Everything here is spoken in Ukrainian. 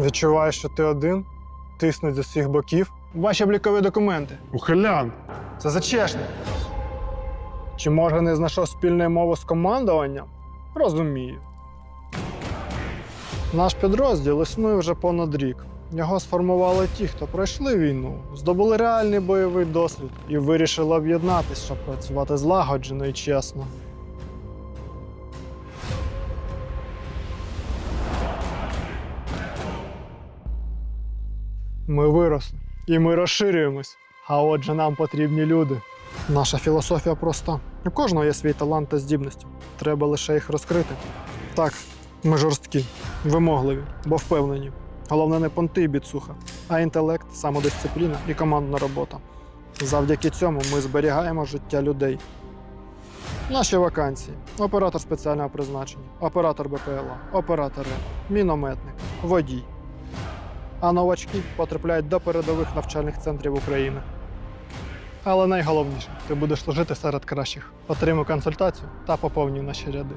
Відчуваєш, що ти один, тиснуть з усіх боків. Ваші облікові документи. Ухилян. Це зачешник. Чи може не знайшов спільної мови з командуванням? Розумію. Наш підрозділ існує вже понад рік. Його сформували ті, хто пройшли війну, здобули реальний бойовий досвід і вирішили об'єднатися, щоб працювати злагоджено і чесно. Ми виросли і ми розширюємось. А отже, нам потрібні люди. Наша філософія проста. У кожного є свій талант та здібності. Треба лише їх розкрити. Так, ми жорсткі, вимогливі, бо впевнені. Головне не понти і біцуха, а інтелект, самодисципліна і командна робота. Завдяки цьому ми зберігаємо життя людей. Наші вакансії: оператор спеціального призначення, оператор БПЛА, оператор РЕП, мінометник, водій. А новачки потрапляють до передових навчальних центрів України. Але найголовніше, ти будеш служити серед кращих. Отримуй консультацію та поповнюй наші ряди.